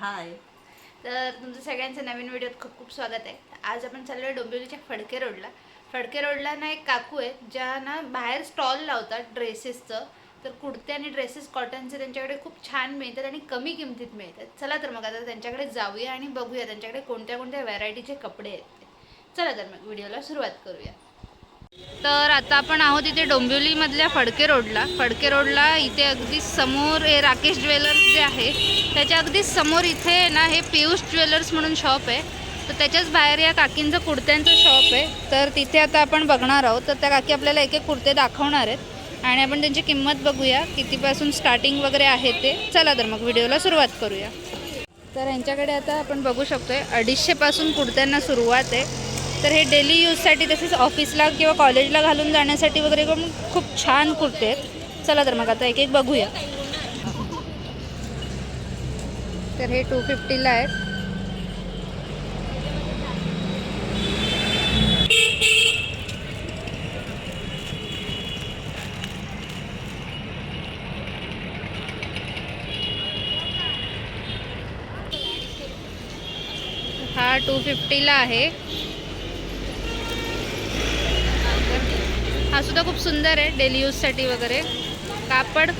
हाय. तर तुमचं सगळ्यांचं नवीन व्हिडिओत खूप खूप स्वागत आहे. आज आपण चाललो आहे डोंबिवलीच्या फडके रोडला. फडके रोडला ना एक काकू आहेत ज्या ना बाहेर स्टॉल लावतात ड्रेसेसचं. तर कुर्ते आणि ड्रेसेस कॉटनचे त्यांच्याकडे खूप छान मिळतात आणि कमी किमतीत मिळतात. चला तर मग आता त्यांच्याकडे जाऊया आणि बघूया त्यांच्याकडे कोणत्या कोणत्या व्हरायटीचे कपडे आहेत ते. चला तर मग व्हिडिओला सुरुवात करूया. तर आता आपण आहोत इथे डोंबिवलीमधल्या फडके रोडला. फडके रोडला इथे अगदी समोर हे राकेश ज्वेलर्स जे आहे त्याच्या अगदी समोर इथे ना हे पियुष ज्वेलर्स म्हणून शॉप आहे. तर त्याच्याच बाहेर या काकींचं कुर्त्यांचं शॉप आहे. तर तिथे आता आपण बघणार आहोत. तर त्या काकी आपल्याला एक एक कुर्ते दाखवणार आहेत. आणि आपण त्यांची किंमत बघूया कितीपासून स्टार्टिंग वगैरे आहे ते. चला तर मग व्हिडिओला सुरुवात करूया. तर ह्यांच्याकडे आता आपण बघू शकतो आहे अडीचशेपासून कुर्त्यांना सुरुवात आहे. तर हे डेली यूजसाठी तसेच ऑफिसला किंवा कॉलेजला घालून जाण्यासाठी वगैरे पण खूप छान कुर्ते आहेत. चला तर मग आता एक एक बघूया. तर हे टू फिफ्टीला आहेत. हा टू फिफ्टीला आहे. हा सुद्धा खूप सुंदर आहे डेली यूजसाठी वगैरे. कापड.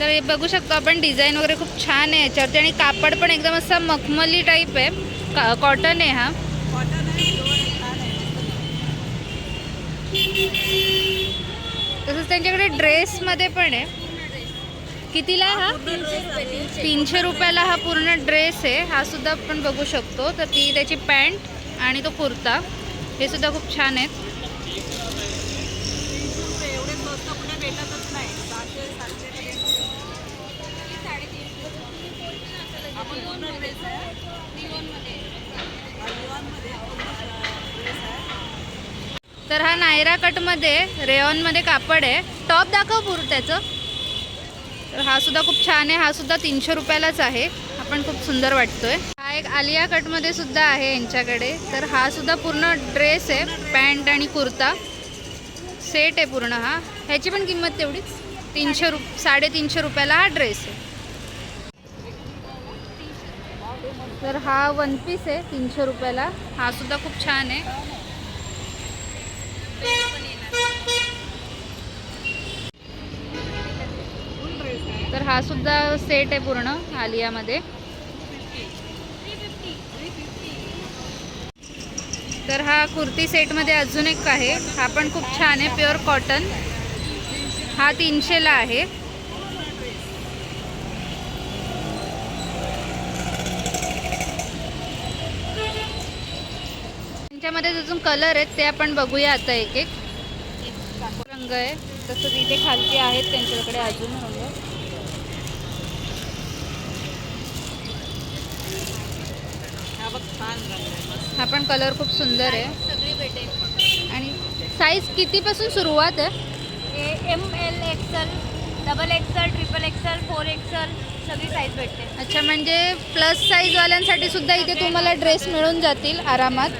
तर हे बघू शकतो आपण डिझाईन वगैरे खूप छान आहे याच्यावरती. आणि कापड पण एकदम असा मखमली टाईप आहे. का कॉटन आहे हा. तसंच त्यांच्याकडे ड्रेसमध्ये पण आहे. कितीला हा? तीनशे रुपयाला हा पूर्ण ड्रेस आहे. हा सुद्धा आपण बघू शकतो. तर ती त्याची पॅन्ट आणि तो कुर्ता. हे सुद्धा खूप छान आहेत. तर हा नायरा कटमध्ये रेऑनमध्ये कापड आहे. टॉप दाखव पूर त्याचं. तर हा सुद्धा खूप छान आहे. हा सुद्धा तीनशे रुपयालाच आहे. पण खूप सुंदर वाटतोय. हा एक आलिया कटमध्ये सुद्धा आहे यांच्याकडे. तर हा सुद्धा पूर्ण ड्रेस आहे पॅन्ट आणि कुर्ता. सेट आहे पूर्ण हा. ह्याची पण किंमत तेवढीच. तीनशे रुप साडेतीनशे रुपयाला हा ड्रेस आहे. तर हा वन पीस आहे तीनशे रुपयाला. हा सुद्धा खूप छान आहे. तर हा सुद्धा सेट आहे पूर्ण आलियामध्ये. तर हा कुर्ती सेटमध्ये अजून एक आहे. हा पण खूप छान आहे प्युअर कॉटन. हा तीनशेला आहे. त्यांच्यामध्ये अजून कलर आहेत ते आपण बघूया आता एक एक. रंग आहे. तसं तिथे खालती आहेत त्यांच्याकडे अजून रंग हा पण कलर खूप सुंदर आहे. सगळी भेटेल. आणि साईज कितीपासून सुरुवात आहे? M L XL double XL triple XL four XL सगळी साईज भेटते. अच्छा म्हणजे प्लस साईजवाल्यांसाठी सुद्धा इथे तुम्हाला ड्रेस मिळून जातील आरामात.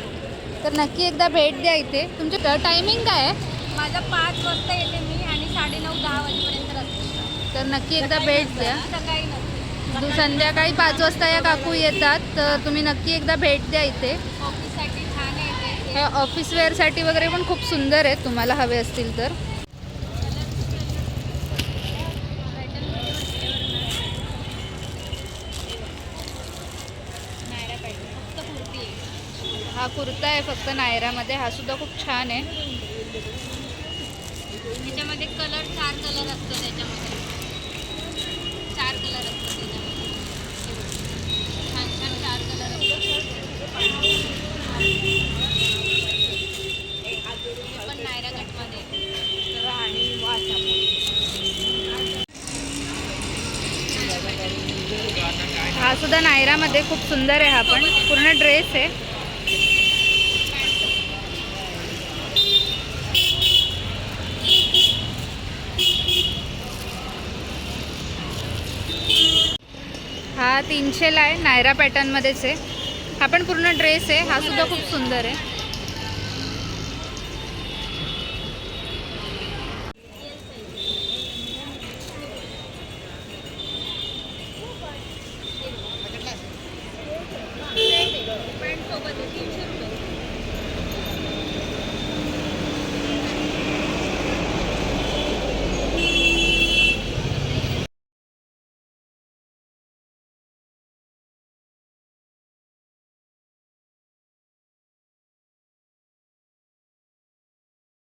तर नक्की एकदा भेट द्या इथे. तुमचं टायमिंग काय आहे? माझा पाच वाजता येते मी आणि साडेनऊ दहा वाजेपर्यंत असते तर नक्की एकदा भेट द्या. सकाळी नसते दु- संध्याकाळी पाच वाजता या काकू येतात तर तुम्ही नक्की एकदा भेट द्या इथे. ऑफिससाठी छान आहे हे ऑफिस वेअरसाठी वगैरे पण खूप सुंदर आहेत तुम्हाला हवे असतील तर. हा कुर्ता आहे फक्त नायरामध्ये हा सुद्धा खूप छान आहे. त्याच्यामध्ये कलर चार कलर असतो त्याच्यामध्ये चार कलर असतो त्याच्यामध्ये छान छान चार कलर असतो हे पण नायरा कटमध्ये आणि हा सुद्धा नायरामध्ये खूप सुंदर आहे हा पण. पूर्ण ड्रेस आहे. हा तीनशेला आहे नायरा पॅटर्नमध्येच आहे. हा पण पूर्ण ड्रेस आहे हा सुद्धा खूप सुंदर आहे.